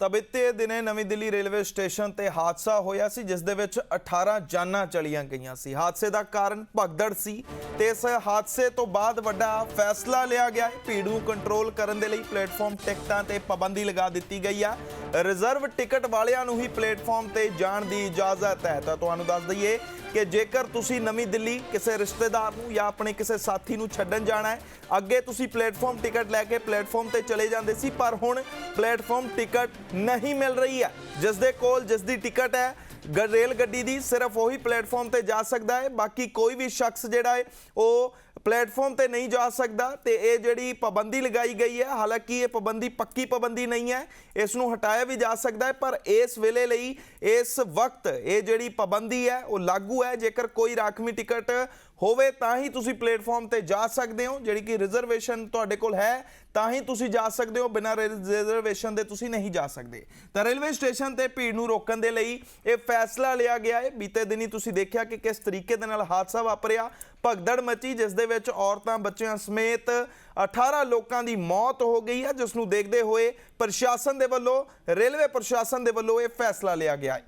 ਤਾਂ ਬੀਤੇ ਦਿਨੇ ਨਵੀਂ ਦਿੱਲੀ ਰੇਲਵੇ ਸਟੇਸ਼ਨ ਤੇ ਹਾਦਸਾ ਹੋਇਆ ਸੀ, ਜਿਸ ਦੇ ਵਿੱਚ 18 ਜਾਨਾਂ ਚਲੀਆਂ ਗਈਆਂ ਸੀ। ਹਾਦਸੇ ਦਾ ਕਾਰਨ ਭਗਦੜ ਸੀ ਤੇ ਇਸ ਹਾਦਸੇ ਤੋਂ ਬਾਅਦ ਵੱਡਾ ਫੈਸਲਾ ਲਿਆ ਗਿਆ ਹੈ। ਭੀੜ ਨੂੰ ਕੰਟਰੋਲ ਕਰਨ ਦੇ ਲਈ ਪਲੇਟਫਾਰਮ ਟਿਕਟਾਂ ਤੇ ਪਾਬੰਦੀ ਲਗਾ ਦਿੱਤੀ ਗਈ ਆ। ਰਿਜ਼ਰਵ ਟਿਕਟ ਵਾਲਿਆਂ ਨੂੰ ਹੀ ਪਲੇਟਫਾਰਮ ਤੇ ਜਾਣ ਦੀ ਇਜਾਜ਼ਤ ਹੈ। ਤਾਂ ਤੁਹਾਨੂੰ ਦੱਸ ਦਈਏ ਕਿ ਜੇਕਰ ਤੁਸੀਂ ਨਵੀਂ ਦਿੱਲੀ ਕਿਸੇ ਰਿਸ਼ਤੇਦਾਰ ਨੂੰ ਜਾਂ ਆਪਣੇ ਕਿਸੇ ਸਾਥੀ ਨੂੰ ਛੱਡਣ ਜਾਣਾ ਹੈ, ਅੱਗੇ ਤੁਸੀਂ ਪਲੇਟਫਾਰਮ ਟਿਕਟ ਲੈ ਕੇ ਪਲੇਟਫਾਰਮ ਤੇ ਚਲੇ ਜਾਂਦੇ ਸੀ, ਪਰ ਹੁਣ ਪਲੇਟਫਾਰਮ ਟਿਕਟ ਨਹੀਂ ਮਿਲ ਰਹੀ ਹੈ। ਜਿਸ ਦੇ ਕੋਲ ਜਿਸ ਦੀ ਟਿਕਟ ਹੈ ਰੇਲ ਗੱਡੀ ਦੀ ਸਿਰਫ ਉਹੀ ਪਲੇਟਫਾਰਮ ਤੇ ਜਾ ਸਕਦਾ ਹੈ, ਬਾਕੀ ਕੋਈ ਵੀ ਸ਼ਖਸ ਜਿਹੜਾ ਹੈ, ਉਹ ਪਲੇਟਫਾਰਮ ਤੇ ਨਹੀਂ ਜਾ ਸਕਦਾ ਤੇ ਇਹ ਜਿਹੜੀ ਪਾਬੰਦੀ ਲਗਾਈ ਗਈ ਹੈ, ਹਾਲਾਂਕਿ ਇਹ ਪਾਬੰਦੀ ਪੱਕੀ ਪਾਬੰਦੀ ਨਹੀਂ ਹੈ, ਇਸ ਨੂੰ ਹਟਾਇਆ ਵੀ ਜਾ ਸਕਦਾ ਹੈ, ਪਰ ਇਸ ਵੇਲੇ ਲਈ ਇਸ ਵਕਤ ਇਹ ਜਿਹੜੀ ਪਾਬੰਦੀ ਹੈ, ਉਹ ਲਾਗੂ ਹੈ, ਜੇਕਰ ਕੋਈ ਰਾਖਵੀਂ ਟਿਕਟ ਹੋਵੇ ਤਾਂ ਹੀ ਤੁਸੀਂ ਪਲੇਟਫਾਰਮ ਤੇ ਜਾ ਸਕਦੇ ਹੋ, ਜਿਹੜੀ ਕਿ ਰਿਜ਼ਰਵੇਸ਼ਨ ਤੁਹਾਡੇ ਕੋਲ ਹੈ, ਤਾਂ ਹੀ ਤੁਸੀਂ ਜਾ ਸਕਦੇ ਹੋ, ਬਿਨਾਂ ਰਿਜ਼ਰਵੇਸ਼ਨ ਦੇ ਤੁਸੀਂ ਨਹੀਂ ਜਾ ਸਕਦੇ। ਤਾਂ ਰੇਲਵੇ ਸਟੇਸ਼ਨ ਤੇ ਭੀੜ ਨੂੰ ਰੋਕਣ ਦੇ ਲਈ ਇਹ ਫੈਸਲਾ ਲਿਆ ਗਿਆ ਹੈ। ਬੀਤੇ ਦਿਨੀ ਤੁਸੀਂ ਦੇਖਿਆ ਕਿ ਕਿਸ ਤਰੀਕੇ ਦੇ ਨਾਲ ਹਾਦਸਾ ਵਾਪਰਿਆ। ਭਗਦੜ ਮਚੀ, ਜਿਸ ਦੇ ਵਿੱਚ ਔਰਤਾਂ, ਬੱਚਿਆਂ ਸਮੇਤ 18 ਲੋਕਾਂ ਦੀ ਮੌਤ ਹੋ ਗਈ ਹੈ, ਜਿਸ ਨੂੰ ਦੇਖਦੇ ਹੋਏ ਪ੍ਰਸ਼ਾਸਨ ਦੇ ਵੱਲੋਂ, ਰੇਲਵੇ ਪ੍ਰਸ਼ਾਸਨ ਦੇ ਵੱਲੋਂ ਇਹ ਫੈਸਲਾ ਲਿਆ ਗਿਆ ਹੈ।